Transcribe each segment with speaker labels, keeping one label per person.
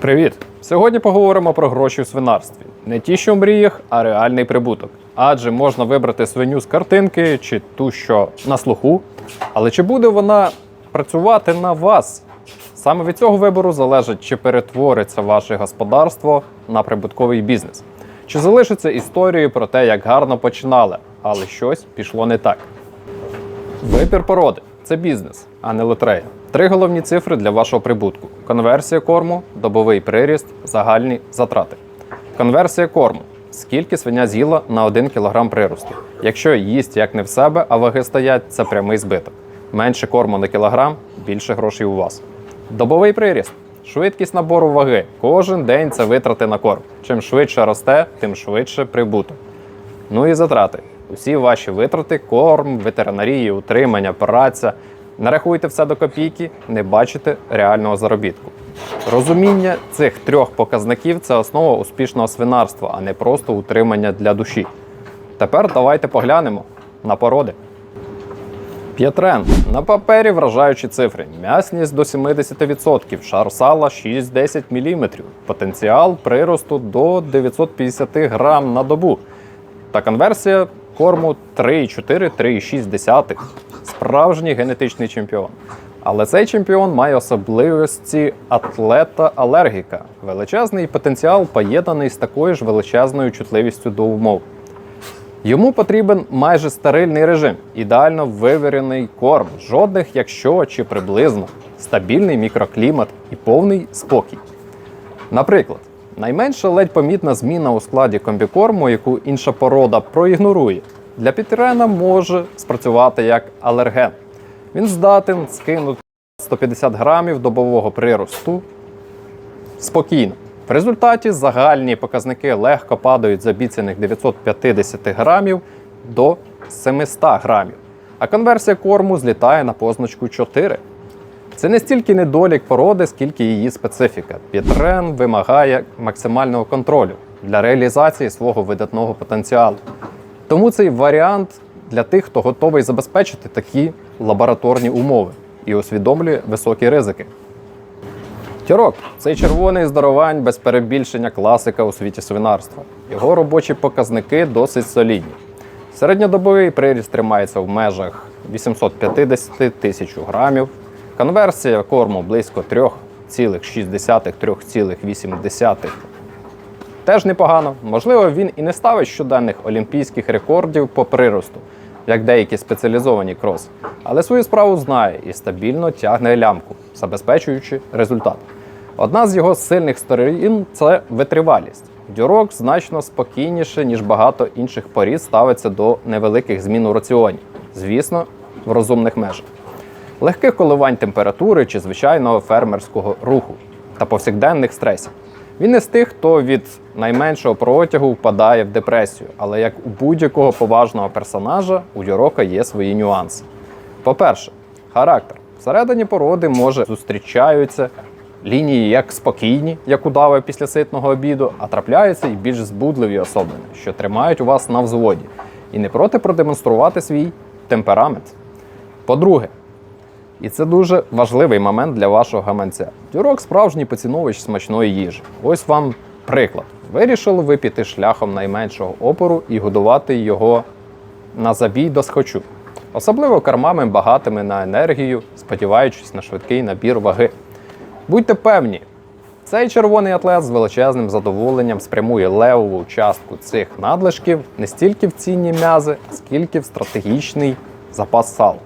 Speaker 1: Привіт! Сьогодні поговоримо про гроші в свинарстві. Не ті, що в мріях, а реальний прибуток. Адже можна вибрати свиню з картинки чи ту, що на слуху. Але чи буде вона працювати на вас? Саме від цього вибору залежить, чи перетвориться ваше господарство на прибутковий бізнес, чи залишиться історією про те, як гарно починали, але щось пішло не так. Вибір породи це бізнес, а не лотерея. Три головні цифри для вашого прибутку: конверсія корму, добовий приріст, загальні затрати. Конверсія корму. Скільки свиня з'їла на 1 кг приросту. Якщо їсть як не в себе, а ваги стоять, це прямий збиток. Менше корму на кілограм, більше грошей у вас. Добовий приріст. Швидкість набору ваги. Кожен день це витрати на корм. Чим швидше росте, тим швидше прибуток. Ну і затрати. Усі ваші витрати, корм, ветеринарії, утримання, праця. Нарахуйте все до копійки, не бачите реального заробітку. Розуміння цих трьох показників це основа успішного свинарства, а не просто утримання для душі. Тепер давайте поглянемо на породи. П'ятрен. На папері вражаючі цифри. М'ясність до 70%, шар сала 6-10 мм, потенціал приросту до 950 грам на добу. Та конверсія корму 3,4-3,6. Справжній генетичний чемпіон. Але цей чемпіон має особливості атлета-алергіка. Величезний потенціал поєднаний з такою ж величезною чутливістю до умов. Йому потрібен майже стерильний режим, ідеально вивірений корм, жодних якщо чи приблизно, стабільний мікроклімат і повний спокій. Наприклад, найменша ледь помітна зміна у складі комбікорму, яку інша порода проігнорує, для пітерена може спрацювати як алерген. Він здатен скинути 150 грамів добового приросту спокійно. В результаті загальні показники легко падають з обіцяних 950 грамів до 700 грамів, а конверсія корму злітає на позначку 4. Це не стільки недолік породи, скільки її специфіка. Пітрен вимагає максимального контролю для реалізації свого видатного потенціалу. Тому цей варіант для тих, хто готовий забезпечити такі лабораторні умови і усвідомлює високі ризики. Тірок цей червоний здоровань без перебільшення класика у світі свинарства. Його робочі показники досить солідні. Середньодобовий приріст тримається в межах 850 тисяч грамів. Конверсія корму близько 3,6-3,8. Теж непогано. Можливо, він і не ставить щоденних олімпійських рекордів по приросту, як деякі спеціалізовані кроси, але свою справу знає і стабільно тягне лямку, забезпечуючи результат. Одна з його сильних сторін це витривалість. Дюрок значно спокійніше, ніж багато інших порід ставиться до невеликих змін у раціоні. Звісно, в розумних межах. Легких коливань температури чи звичайного фермерського руху та повсякденних стресів. Він не з тих, хто від найменшого протягу впадає в депресію, але як у будь-якого поважного персонажа, у Юрока є свої нюанси. По-перше, характер. Всередині породи може зустрічаються лінії як спокійні, як удави після ситного обіду, а трапляються і більш збудливі особини, що тримають у вас на взводі, і не проти продемонструвати свій темперамент. По-друге, і це дуже важливий момент для вашого гаманця. Дюрок справжній поціновувач смачної їжі. Ось вам приклад. Вирішили випіти шляхом найменшого опору і годувати його на забій до схочу. Особливо кормами багатими на енергію, сподіваючись на швидкий набір ваги. Будьте певні, цей червоний атлет з величезним задоволенням спрямує левову частку цих надлишків не стільки в цінні м'язи, скільки в стратегічний запас сал.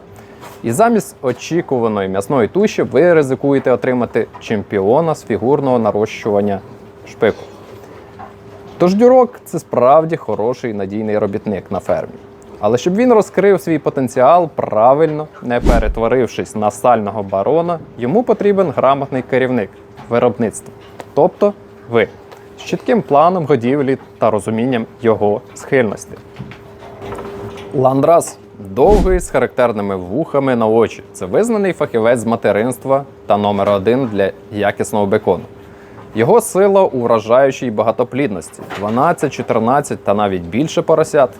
Speaker 1: І замість очікуваної м'ясної туші ви ризикуєте отримати чемпіона з фігурного нарощування шпику. Тож дюрок це справді хороший надійний робітник на фермі. Але щоб він розкрив свій потенціал правильно, не перетворившись на сального барона, йому потрібен грамотний керівник виробництва, тобто ви, з чітким планом годівлі та розумінням його схильності. Ландрас довгий з характерними вухами на очі. Це визнаний фахівець з материнства та номер один для якісного бекону. Його сила у вражаючій багатоплідності 12, 14 та навіть більше поросят.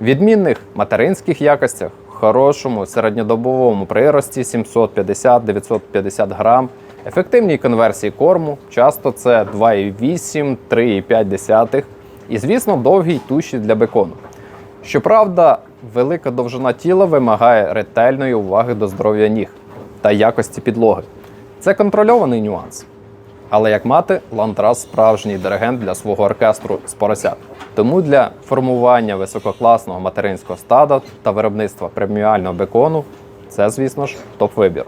Speaker 1: Відмінних материнських якостях, хорошому середньодобовому прирості 750-950 грам, Ефективні конверсії корму, часто це 2,8, 3,5 і, звісно, довгі й туші для бекону. Щоправда, велика довжина тіла вимагає ретельної уваги до здоров'я ніг та якості підлоги. Це контрольований нюанс. Але як мати, Ландрас справжній диригент для свого оркестру з поросят. Тому для формування висококласного материнського стада та виробництва преміального бекону це, звісно ж, топ-вибір.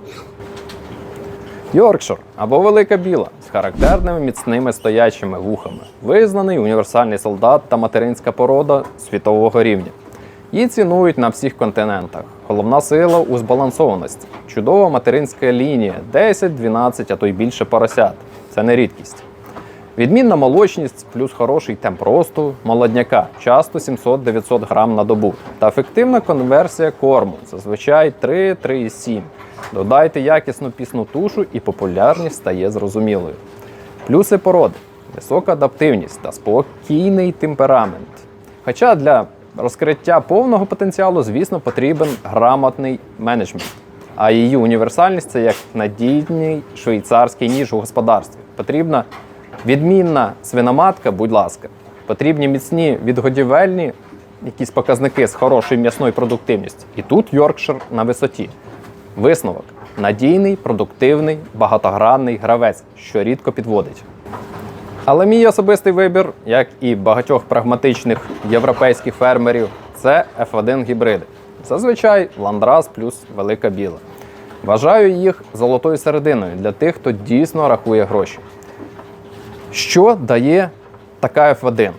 Speaker 1: Йоркшир або Велика Біла з характерними міцними стоячими вухами, визнаний універсальний солдат та материнська порода світового рівня. Її цінують на всіх континентах. Головна сила у збалансованості. Чудова материнська лінія 10-12, а то й більше поросят. Це не рідкість. Відмінна молочність плюс хороший темп росту молодняка, часто 700-900 грам на добу. Та ефективна конверсія корму, зазвичай 3-3,7. Додайте якісну пісну тушу і популярність стає зрозумілою. Плюси породи висока адаптивність та спокійний темперамент. Хоча для розкриття повного потенціалу, звісно, потрібен грамотний менеджмент. А її універсальність це як надійний швейцарський ніж у господарстві. Потрібна відмінна свиноматка, будь ласка. Потрібні міцні відгодівельні якісь показники з хорошою м'ясною продуктивністю. І тут Йоркшир на висоті. Висновок: надійний, продуктивний, багатогранний гравець, що рідко підводить. Але мій особистий вибір, як і багатьох прагматичних європейських фермерів, це F1 гібриди. Зазвичай ландрас плюс велика біла. Вважаю їх золотою серединою для тих, хто дійсно рахує гроші. Що дає така F1?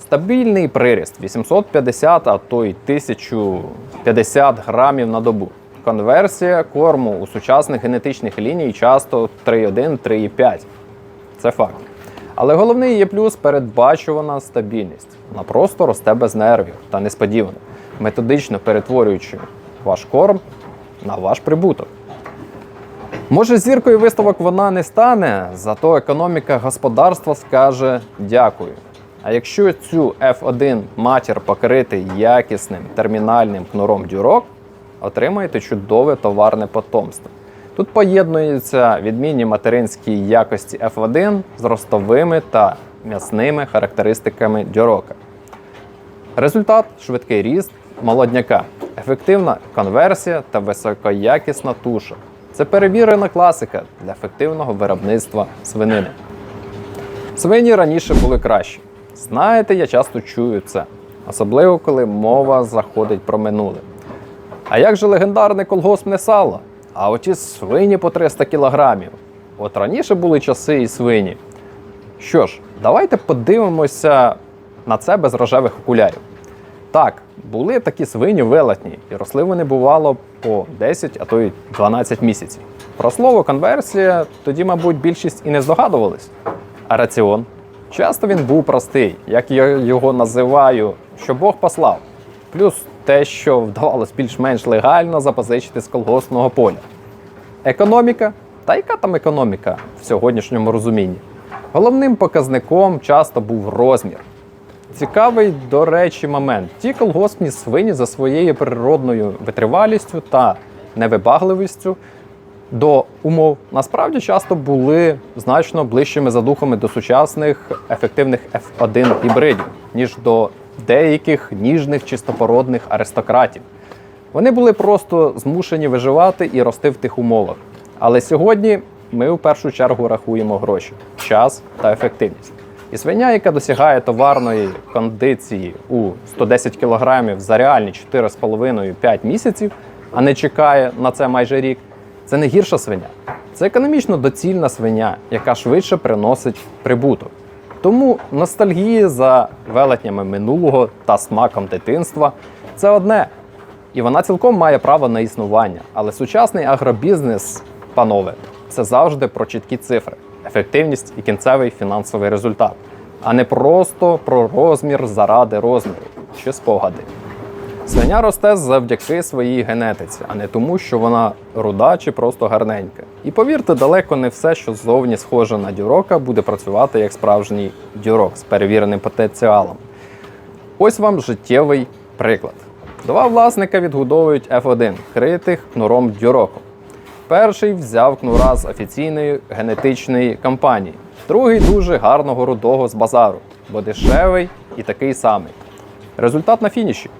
Speaker 1: Стабільний приріст 850, а то й 1050 грамів на добу. Конверсія корму у сучасних генетичних ліній часто 3,1-3,5. Це факт. Але головний є плюс передбачувана стабільність. Вона просто росте без нервів та несподівано, методично перетворюючи ваш корм на ваш прибуток. Може, зіркою виставок вона не стане, зато економіка господарства скаже дякую. А якщо цю F1 матір покрити якісним термінальним кнуром дюрок, отримаєте чудове товарне потомство. Тут поєднуються відмінні материнські якості F1 з ростовими та м'ясними характеристиками дюрока. Результат швидкий ріст молодняка, ефективна конверсія та високоякісна туша. Це перевірена класика для ефективного виробництва свинини. Свині раніше були кращі. Знаєте, я часто чую це, особливо коли мова заходить про минуле. А як же легендарне колгоспне сало? А оті свині по 300 кілограмів. От раніше були часи і свині. Що ж, давайте подивимося на це без рожевих окулярів. Так, були такі свині велетні, і росли вони бувало по 10, а то й 12 місяців. Про слово конверсія тоді, мабуть, більшість і не здогадувались. А раціон? Часто він був простий, як я його називаю, що Бог послав. Плюс те, що вдавалось більш-менш легально запозичити з колгоспного поля. Економіка? Та яка там економіка в сьогоднішньому розумінні? Головним показником часто був розмір. Цікавий, до речі, момент. Ті колгоспні свині за своєю природною витривалістю та невибагливістю до умов насправді часто були значно ближчими за духами до сучасних ефективних F1 гібридів, ніж до деяких ніжних чистопородних аристократів. Вони були просто змушені виживати і рости в тих умовах. Але сьогодні ми в першу чергу рахуємо гроші, час та ефективність. І свиня, яка досягає товарної кондиції у 110 кг за реальні 4,5-5 місяців, а не чекає на це майже рік, це не гірша свиня. Це економічно доцільна свиня, яка швидше приносить прибуток. Тому ностальгії за велетнями минулого та смаком дитинства це одне. І вона цілком має право на існування. Але сучасний агробізнес, панове, це завжди про чіткі цифри, ефективність і кінцевий фінансовий результат, а не просто про розмір заради розміру чи спогади. Свиня росте завдяки своїй генетиці, а не тому, що вона руда чи просто гарненька. І повірте, далеко не все, що ззовні схоже на дюрока, буде працювати як справжній дюрок з перевіреним потенціалом. Ось вам життєвий приклад. Два власника відгодовують F1, критих кнуром дюроком. Перший взяв кнура з офіційної генетичної компанії, другий дуже гарного рудого з базару, бо дешевий і такий самий. Результат на фініші.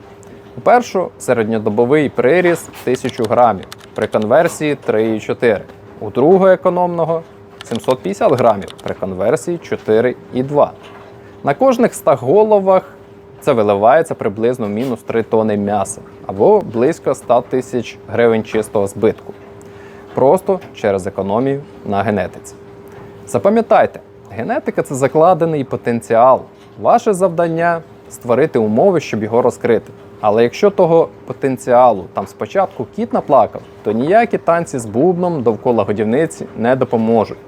Speaker 1: У першого середньодобовий приріст 1000 грамів при конверсії 3,4. У другого економного 750 грамів при конверсії 4,2. На кожних 100 головах це виливається приблизно мінус 3 тони м'яса або близько 100 тисяч гривень чистого збитку. Просто через економію на генетиці. Запам'ятайте, генетика це закладений потенціал. Ваше завдання створити умови, щоб його розкрити. Але якщо того потенціалу там спочатку кіт наплакав, то ніякі танці з бубном довкола годівниці не допоможуть.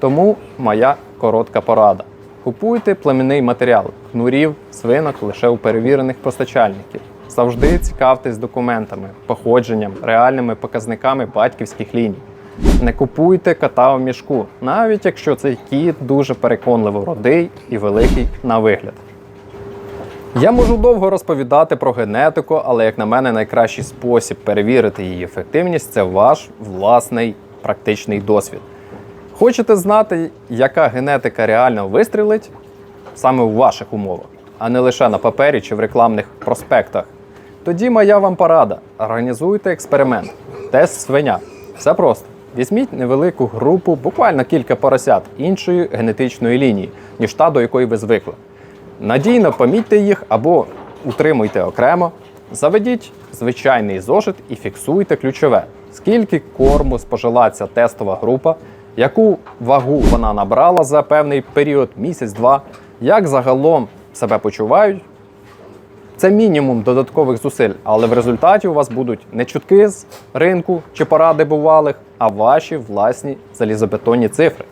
Speaker 1: Тому моя коротка порада. Купуйте племінний матеріал, кнурів, свинок лише у перевірених постачальників. Завжди цікавтесь документами, походженням, реальними показниками батьківських ліній. Не купуйте кота в мішку, навіть якщо цей кіт дуже переконливо родий і великий на вигляд. Я можу довго розповідати про генетику, але, як на мене, найкращий спосіб перевірити її ефективність це ваш власний практичний досвід. Хочете знати, яка генетика реально вистрілить саме у ваших умовах, а не лише на папері чи в рекламних проспектах? Тоді моя вам порада: організуйте експеримент, тест свиня. Все просто. Візьміть невелику групу, буквально кілька поросят іншої генетичної лінії, ніж та, до якої ви звикли. Надійно помітьте їх або утримуйте окремо. Заведіть звичайний зошит і фіксуйте ключове, скільки корму спожила ця тестова група, яку вагу вона набрала за певний період, місяць-два, як загалом себе почувають. Це мінімум додаткових зусиль, але в результаті у вас будуть не чутки з ринку чи поради бувалих, а ваші власні залізобетонні цифри.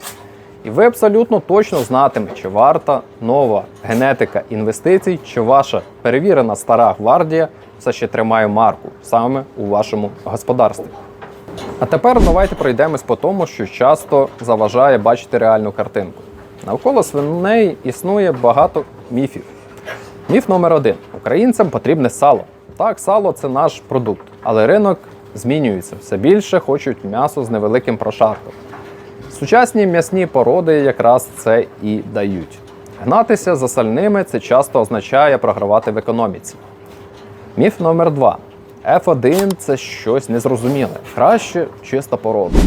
Speaker 1: І ви абсолютно точно знатимете, чи варта нова генетика інвестицій, чи ваша перевірена стара гвардія все ще тримає марку саме у вашому господарстві. А тепер давайте пройдемось по тому, що часто заважає бачити реальну картинку. Навколо свиней існує багато міфів. Міф номер один: українцям потрібне сало. Так, сало це наш продукт, але ринок змінюється. Все більше хочуть м'ясо з невеликим прошарком. Сучасні м'ясні породи якраз це і дають. Гнатися за сальними це часто означає програвати в економіці. Міф номер два. F1 це щось незрозуміле, краще чиста порода.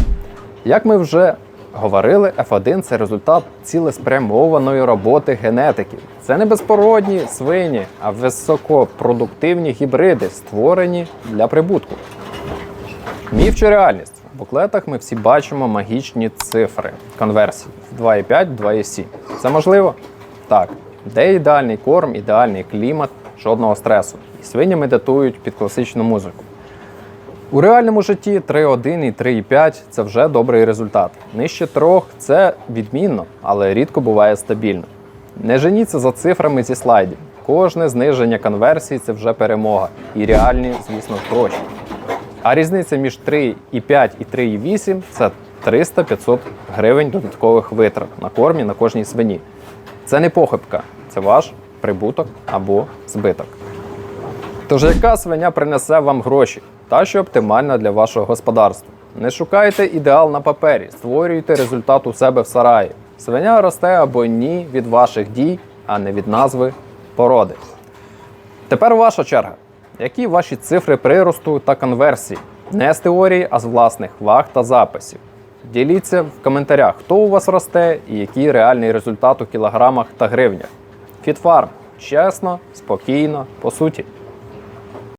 Speaker 1: Як ми вже говорили, F1 це результат цілеспрямованої роботи генетиків. Це не безпородні свині, а високопродуктивні гібриди, створені для прибутку. Міф чи реальність? Буклетах ми всі бачимо магічні цифри конверсії 2,5, 2,7. Це можливо? Так. Де ідеальний корм, ідеальний клімат, жодного стресу. І свині медитують під класичну музику. У реальному житті 3,1 і 3,5 це вже добрий результат. Нижче трьох це відмінно, але рідко буває стабільно. Не женіться за цифрами зі слайдів. Кожне зниження конверсії це вже перемога. І реальні, звісно, гроші. А різниця між 3,5 і 3,8 це 300-500 гривень додаткових витрат на кормі на кожній свині. Це не похибка, це ваш прибуток або збиток. Тож яка свиня принесе вам гроші, та що оптимальна для вашого господарства? Не шукайте ідеал на папері, створюйте результат у себе в сараї. Свиня росте або ні від ваших дій, а не від назви породи. Тепер ваша черга. Які ваші цифри приросту та конверсії? Не з теорії, а з власних ваг та записів. Діліться в коментарях, хто у вас росте і який реальний результат у кілограмах та гривнях. Фітфарм. Чесно, спокійно, по суті.